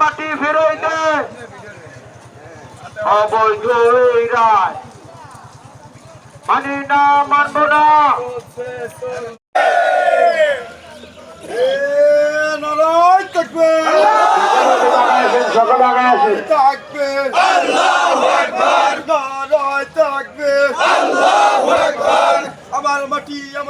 মাটি ফেরই দে অবৈধ এই রায় মানি না মানব না সকল আগে থাকবে নারায় থাকবে আমার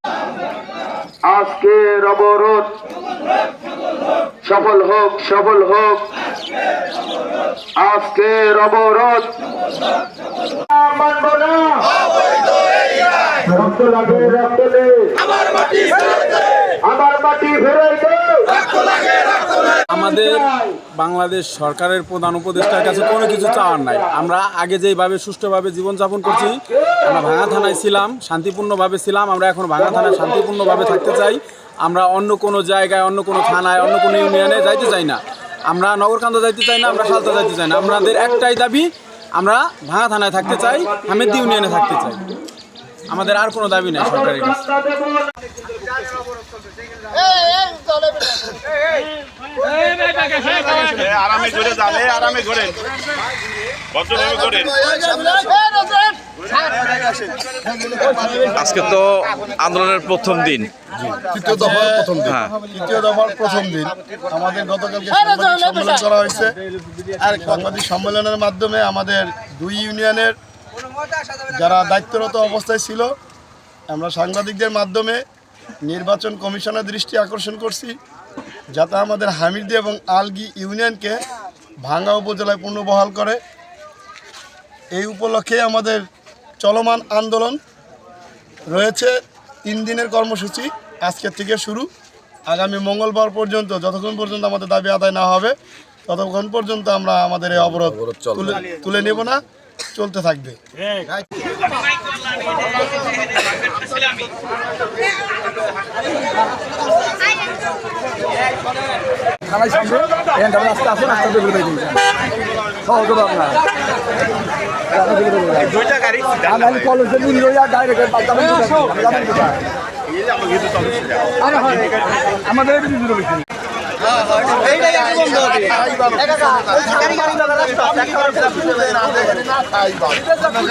আজকের অবরোধ। সফল হোক সফল হোক। আজকের অবরোধ। মানব না। রক্ত লাগে রক্ত দে। আমার মাটি ফেরাই দে। আমাদের বাংলাদেশ সরকারের প্রধান উপদেষ্টার কাছে কোনো কিছু চাওয়ার নাই। আমরা আগে যেইভাবে সুষ্ঠুভাবে জীবনযাপন করছি আমরা ভাঙা থানায় ছিলাম শান্তিপূর্ণভাবে ছিলাম আমরা এখন ভাঙা থানায় শান্তিপূর্ণভাবে থাকতে চাই আমরা অন্য কোনো জায়গায় অন্য কোনো থানায় অন্য কোনো ইউনিয়নে যাইতে চাই না আমরা নগরকান্দা যাইতে চাই না আমরা সালতা যাইতে চাই না আমাদের একটাই দাবি আমরা ভাঙা থানায় থাকতে চাই হামেদি ইউনিয়নে থাকতে চাই আমাদের আর কোনো দাবি নেই সরকারের কাছে আরামে ঘুরে যাবে আরামে ঘোরেন ভদ্রভাবে ঘোরেন আজকে তো আন্দোলনের প্রথম দিন। তৃতীয় দফার প্রথম দিন। হ্যাঁ। তৃতীয় দফার প্রথম দিন আমাদের গতকালকে সাংবাদিক সম্মেলন করা হয়েছে। আর সাংবাদিক সম্মেলনের মাধ্যমে আমাদের দুই ইউনিয়নের যারা দায়িত্বরত অবস্থায় ছিল আমরা সাংবাদিকদের মাধ্যমে নির্বাচন কমিশনের দৃষ্টি আকর্ষণ করছি যাতে আমাদের হামিদি এবং আলগি ইউনিয়নকে ভাঙ্গা উপজেলায় পুনর্বহাল করে। এই উপলক্ষে আমাদের চলমান আন্দোলন রয়েছে তিন দিনের কর্মসূচি। আজকের থেকে শুরু। আগামী মঙ্গলবার পর্যন্ত যতক্ষণ পর্যন্ত আমাদের দাবি আদায় না হবে ততক্ষণ পর্যন্ত আমরা আমাদের এই অবরোধ তুলে তুলে নেব না চলতে থাকবে। আপনার। দুইটা গাড়ি আমি কলেজে নিয়ে লইয়া ডাইরেক্ট আমাদের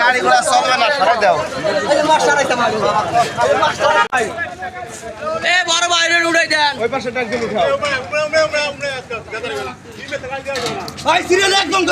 গাড়িগুলো চলবে না সরাই দাও। এ বড় বাইরে উড়াই দেন। ভাই সিরিয়াল একদম